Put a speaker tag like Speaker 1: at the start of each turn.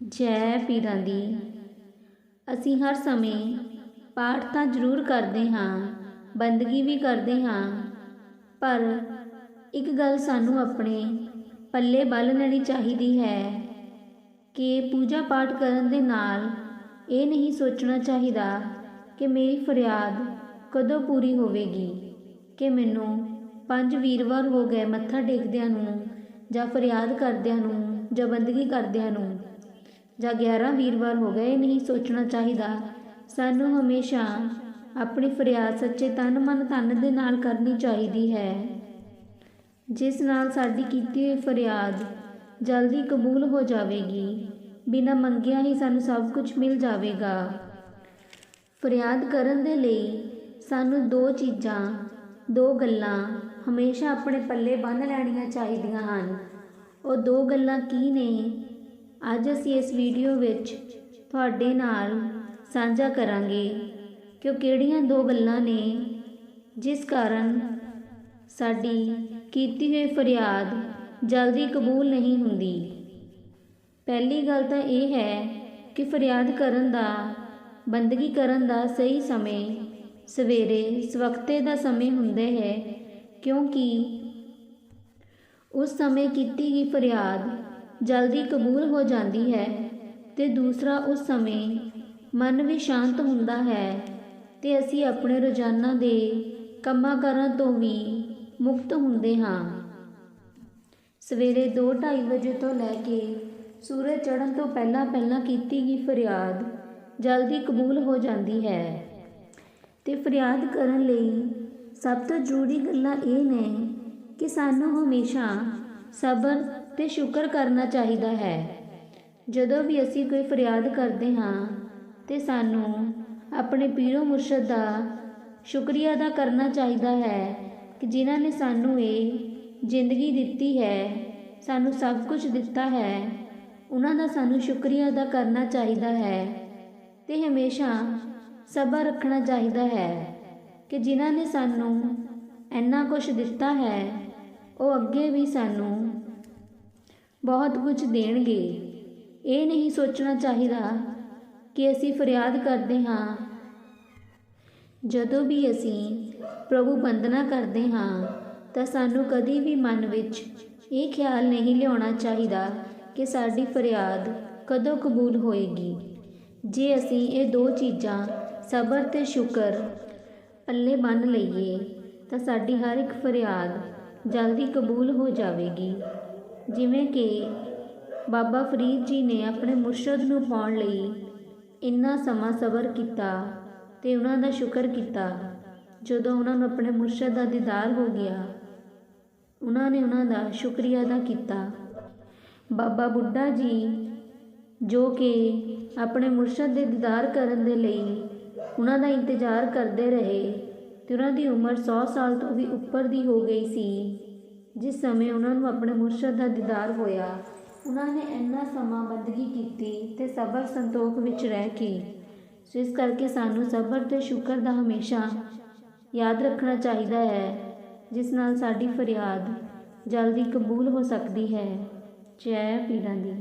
Speaker 1: ਜੈ ਪੀਰਾਂ ਦੀ। ਅਸੀਂ ਹਰ ਸਮੇਂ ਪਾਠ ਤਾਂ ਜ਼ਰੂਰ ਕਰਦੇ ਹਾਂ, ਬੰਦਗੀ ਵੀ ਕਰਦੇ ਹਾਂ, ਪਰ ਇੱਕ ਗੱਲ ਸਾਨੂੰ ਆਪਣੇ ਪੱਲੇ ਬੰਨ੍ਹ ਲੈਣੀ ਚਾਹੀਦੀ ਹੈ ਕਿ ਪੂਜਾ ਪਾਠ ਕਰਨ ਦੇ ਨਾਲ ਇਹ ਨਹੀਂ ਸੋਚਣਾ ਚਾਹੀਦਾ ਕਿ ਮੇਰੀ ਫਰਿਆਦ ਕਦੋਂ ਪੂਰੀ ਹੋਵੇਗੀ, ਕਿ ਮੈਨੂੰ ਪੰਜ ਵੀਰਵਾਰ ਹੋ ਗਏ ਮੱਥਾ ਟੇਕਦਿਆਂ ਨੂੰ ਜਾਂ ਫਰਿਆਦ ਕਰਦਿਆਂ ਨੂੰ ਜਾਂ ਬੰਦਗੀ ਕਰਦਿਆਂ ਨੂੰ। ਜਾਂ 11 ਵੀਰਵਾਰ ਹੋ ਗਏ, ਇਹ ਨਹੀਂ ਸੋਚਣਾ ਚਾਹੀਦਾ। ਸਾਨੂੰ ਹਮੇਸ਼ਾ ਆਪਣੀ ਫਰਿਆਦ ਸੱਚੇ ਤਨ, ਮਨ ਧਨ ਦੇ ਨਾਲ ਕਰਨੀ ਚਾਹੀਦੀ ਹੈ। ਜਿਸ ਨਾਲ ਸਾਡੀ ਕੀਤੀ ਹੋਈ ਫਰਿਆਦ ਜਲਦੀ ਕਬੂਲ ਹੋ ਜਾਵੇਗੀ। ਬਿਨਾਂ ਮੰਗਿਆ ਹੀ ਸਾਨੂੰ ਸਭ ਕੁਝ ਮਿਲ ਜਾਵੇਗਾ। ਫਰਿਆਦ ਕਰਨ ਦੇ ਲਈ ਸਾਨੂੰ ਦੋ ਚੀਜ਼ਾਂ, ਦੋ ਗੱਲਾਂ ਹਮੇਸ਼ਾ ਆਪਣੇ ਪੱਲੇ ਬੰਨ੍ਹ ਲੈਣੀਆਂ ਚਾਹੀਦੀਆਂ ਹਨ। ਉਹ ਦੋ ਗੱਲਾਂ ਕੀ ਨੇ? ਅੱਜ ਅਸੀਂ ਇਸ ਵੀਡੀਓ ਵਿੱਚ ਤੁਹਾਡੇ ਨਾਲ ਸਾਂਝਾ ਕਰਾਂਗੇ ਕਿ ਕਿਹੜੀਆਂ ਦੋ ਗੱਲਾਂ ਨੇ ਜਿਸ ਕਾਰਨ ਸਾਡੀ ਕੀਤੀ ਹੋਈ ਫਰਿਆਦ ਜਲਦੀ ਕਬੂਲ ਨਹੀਂ ਹੁੰਦੀ। ਪਹਿਲੀ ਗੱਲ ਤਾਂ ਇਹ ਹੈ ਕਿ ਫਰਿਆਦ ਕਰਨ ਦਾ, ਬੰਦਗੀ ਕਰਨ ਦਾ ਸਹੀ ਸਮੇਂ ਸਵੇਰੇ ਸਵਖਤੇ ਦਾ ਸਮੇਂ ਹੁੰਦਾ ਹੈ ਕਿਉਂਕਿ ਉਸ ਸਮੇਂ ਕੀਤੀ ਗਈ ਫਰਿਆਦ ਜਲਦੀ ਕਬੂਲ ਹੋ ਜਾਂਦੀ ਹੈ ਤੇ ਦੂਸਰਾ ਉਸ ਸਮੇਂ ਮਨ ਵੀ ਸ਼ਾਂਤ ਹੁੰਦਾ ਹੈ ਤੇ ਅਸੀਂ ਆਪਣੇ ਰੋਜ਼ਾਨਾ ਦੇ ਕੰਮਾਂ ਕਾਰਾਂ ਤੋਂ ਵੀ ਮੁਕਤ ਹੁੰਦੇ ਹਾਂ। ਸਵੇਰੇ 2:30 ਵਜੇ ਤੋਂ ਲੈ ਕੇ ਸੂਰਜ ਚੜ੍ਹਨ ਤੋਂ ਪਹਿਲਾਂ ਪਹਿਲਾਂ ਕੀਤੀ ਗਈ ਫਰਿਆਦ ਜਲਦੀ ਕਬੂਲ ਹੋ ਜਾਂਦੀ ਹੈ ਤੇ ਫਰਿਆਦ ਕਰਨ ਲਈ ਸਭ ਤੋਂ ਜ਼ਰੂਰੀ ਗੱਲਾਂ ਇਹ ਨੇ ਕਿ ਸਾਨੂੰ ਹਮੇਸ਼ਾ ਸਬਰ ਤੇ ਸ਼ੁਕਰ ਕਰਨਾ ਚਾਹੀਦਾ ਹੈ। ਜਦੋਂ ਵੀ ਅਸੀਂ ਕੋਈ ਫਰਿਆਦ ਕਰਦੇ ਹਾਂ ਤੇ ਸਾਨੂੰ ਆਪਣੇ ਪੀਰੋ ਮੁਰਸ਼ਦ ਦਾ ਸ਼ੁਕਰੀਆ ਅਦਾ ਕਰਨਾ ਚਾਹੀਦਾ ਹੈ ਕਿ ਜਿਨ੍ਹਾਂ ਨੇ ਸਾਨੂੰ ਇਹ ਜ਼ਿੰਦਗੀ ਦਿੱਤੀ ਹੈ, ਸਾਨੂੰ ਸਭ ਕੁਝ ਦਿੱਤਾ ਹੈ, ਉਹਨਾਂ ਦਾ ਸਾਨੂੰ ਸ਼ੁਕਰੀਆ ਅਦਾ ਕਰਨਾ ਚਾਹੀਦਾ ਹੈ ਤੇ ਹਮੇਸ਼ਾ ਸਬਰ ਰੱਖਣਾ ਚਾਹੀਦਾ ਹੈ ਕਿ ਜਿਨ੍ਹਾਂ ਨੇ ਸਾਨੂੰ ਇੰਨਾ ਕੁਝ ਦਿੱਤਾ ਹੈ, ਉਹ ਅੱਗੇ ਵੀ ਸਾਨੂੰ ਬਹੁਤ ਕੁਝ ਦੇਣਗੇ। ਇਹ ਨਹੀਂ ਸੋਚਣਾ ਚਾਹੀਦਾ ਕਿ ਅਸੀਂ ਫਰਿਆਦ ਕਰਦੇ ਹਾਂ। ਜਦੋਂ ਵੀ ਅਸੀਂ ਪ੍ਰਭੂ ਬੰਦਨਾ ਕਰਦੇ ਹਾਂ, ਤਾਂ ਸਾਨੂੰ ਕਦੀ ਵੀ ਮਨ ਵਿੱਚ ਇਹ ਖਿਆਲ ਨਹੀਂ ਲਿਆਉਣਾ ਚਾਹੀਦਾ ਕਿ ਸਾਡੀ ਫਰਿਆਦ ਕਦੋਂ ਕਬੂਲ ਹੋਏਗੀ। ਜੇ ਅਸੀਂ ਇਹ ਦੋ ਚੀਜ਼ਾਂ ਸਬਰ ਤੇ ਸ਼ੁਕਰ ਪੱਲੇ ਬੰਨ ਲਈਏ, ਤਾਂ ਸਾਡੀ ਹਰ ਇੱਕ ਫਰਿਆਦ ਜਲਦੀ ਕਬੂਲ ਹੋ ਜਾਵੇਗੀ। ਜਿਵੇਂ ਕਿ ਬਾਬਾ ਫਰੀਦ ਜੀ ਨੇ ਆਪਣੇ ਮੁਰਸ਼ਦ ਨੂੰ ਪਾਉਣ ਲਈ ਇੰਨਾ ਸਮਾਂ ਸਬਰ ਕੀਤਾ ਤੇ ਉਹਨਾਂ ਦਾ ਸ਼ੁਕਰ ਕੀਤਾ। ਜਦੋਂ ਉਹਨਾਂ ਨੂੰ ਆਪਣੇ ਮੁਰਸ਼ਦ ਦਾ ਦੀਦਾਰ ਹੋ ਗਿਆ, ਉਹਨਾਂ ਨੇ ਉਹਨਾਂ ਦਾ ਸ਼ੁਕਰੀਆ ਅਦਾ ਕੀਤਾ। ਬਾਬਾ ਬੁੱਢਾ ਜੀ, ਜੋ ਕਿ ਆਪਣੇ ਮੁਰਸ਼ਦ ਦੇ ਦੀਦਾਰ ਕਰਨ ਦੇ ਲਈ ਉਹਨਾਂ ਦਾ ਇੰਤਜ਼ਾਰ ਕਰਦੇ ਰਹੇ ਤੇ ਉਹਨਾਂ ਦੀ ਉਮਰ 100 ਸਾਲ ਤੋਂ ਵੀ ਉੱਪਰ ਦੀ ਹੋ ਗਈ ਸੀ ਜਿਸ ਸਮੇਂ ਉਹਨਾਂ ਨੂੰ ਆਪਣੇ ਮੁਰਸ਼ਦ ਦਾ ਦੀਦਾਰ ਹੋਇਆ, ਉਹਨਾਂ ਨੇ ਇੰਨਾ ਸਮਾਂ ਬੰਦਗੀ ਕੀਤੀ ਤੇ ਸਬਰ ਸੰਤੋਖ ਵਿੱਚ ਰਹਿ ਕੇ। ਸੋ ਇਸ ਕਰਕੇ ਸਾਨੂੰ ਸਬਰ ਤੇ ਸ਼ੁਕਰ ਦਾ ਹਮੇਸ਼ਾ ਯਾਦ ਰੱਖਣਾ ਚਾਹੀਦਾ ਹੈ, ਜਿਸ ਨਾਲ ਸਾਡੀ ਫਰਿਆਦ ਜਲਦੀ ਕਬੂਲ ਹੋ ਸਕਦੀ ਹੈ। ਜੈ ਪੀਰਾਂ ਦੀ।